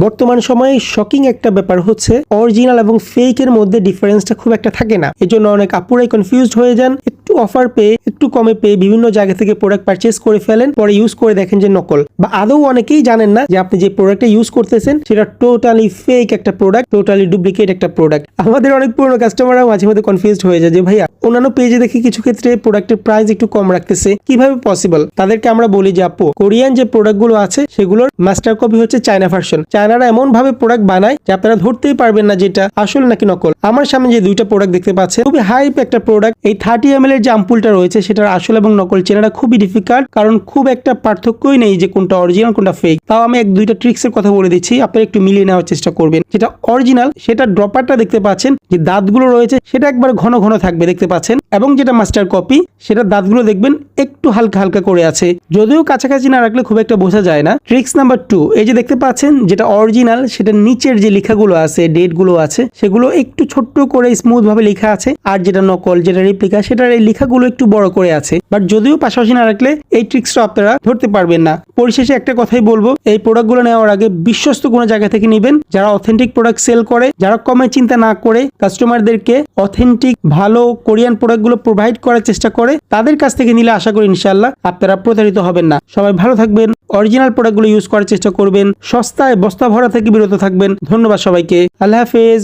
বর্তমান সময়ে শকিং একটা ব্যাপার হচ্ছে অরিজিনাল এবং ফেক এর মধ্যে ডিফারেন্সটা খুব একটা থাকে না। এজন্য অনেক আপুরাই কনফিউজড হয়ে যান। অফার পেয়ে একটু কমে পেয়ে বিভিন্ন জায়গা থেকে প্রোডাক্ট পারচেস করে ফেলেন, পরে ইউজ করে দেখেন যে নকল। বা আদৌ অনেকেই জানেন না যে আপনি যে প্রোডাক্টটা ইউজ করতেছেন, সেটা টোটালি ফেক একটা প্রোডাক্ট টোটালি ডুপ্লিকেট একটা প্রোডাক্ট আমাদের অনেক পুরনো কাস্টমাররা মাঝে মধ্যে কনফিউজড হয়ে যায় যে, ভাইয়া, অন্যান্য পেজে দেখি কিছু ক্ষেত্রে প্রোডাক্টের প্রাইস একটু কম রাখতেছে, কীভাবে পসিবল তাদেরকে আমরা বলি যে, আপু, কোরিয়ান যে প্রোডাক্টগুলো আছে, সেগুলোর মাস্টার কপি হচ্ছে চায়না ভার্সন চায়নারা এমন ভাবে প্রোডাক্ট বানায় যে, আপনারা ধরতেই পারবেন না যেটা আসল নাকি নকল। আমার সামনে যে দুইটা প্রোডাক্ট দেখতে পাচ্ছেন, খুবই হাইপ একটা প্রোডাক্ট এই থার্টি এম এর যে আম্পুলটা রয়েছে সেটার আসল এবং নকল চেনাটা খুবই ডিফিকাল্ট কারণ খুব একটা পার্থক্যই নেই যে কোনটা অরিজিনাল কোনটা ফেক তাও আমি এক, দুইটা ট্রিক্স এর কথা বলে দিচ্ছি, আপনারা একটু মিলিয়ে নেওয়ার চেষ্টা করবেন। যেটা অরিজিনাল সেটা ড্রপারটা দেখতে পাচ্ছেন, যে দাঁতগুলো রয়েছে, সেটা একবার ঘন ঘন থাকবে, দেখতে পাচ্ছেন। এবং যেটা মাস্টার কপি সেটা দাঁতগুলো দেখবেন একটু হালকা হালকা করে আছে। যদিও কাছাকাছি না রাখলে খুব একটা বোঝা যায় না। ট্রিক্স নাম্বার টু এই যে দেখতে পাচ্ছেন, যেটা অরিজিনাল সেটা নিচের যে লেখাগুলো আছে ডেটগুলো আছে, সেগুলো একটু ছোট্ট করে স্মুথ ভাবে লেখা আছে। আর যেটা নকল, যেটা রেপ্লিকা সেটার এই লেখাগুলো একটু বড় করে আছে বাট যদিও পাশাপাশি না রাখলে এই ট্রিক্সটা আপনারা ধরতে পারবেন না। পরিশেষে একটা কথাই বলব, এই প্রোডাক্টগুলো নেওয়ার আগে বিশ্বস্ত কোনো জায়গা থেকে নেবেন যারা অথেন্টিক প্রোডাক্ট সেল করে, যারা কমে চিন্তা না করে কাস্টমারদেরকে অথেন্টিক ভালো কোরিয়ান প্রোডাক্টগুলো প্রোভাইড করার চেষ্টা করে, তাদের কাছ থেকে নিলে আশা করি ইনশাল্লাহ আপনারা প্রতারিত হবেন না। সবাই ভালো থাকবেন অরিজিনাল প্রোডাক্টগুলো ইউজ করার চেষ্টা করবেন, সস্তায় বস্তা ভরা থেকে বিরত থাকবেন। ধন্যবাদ সবাইকে। আল্লাহ হাফেজ।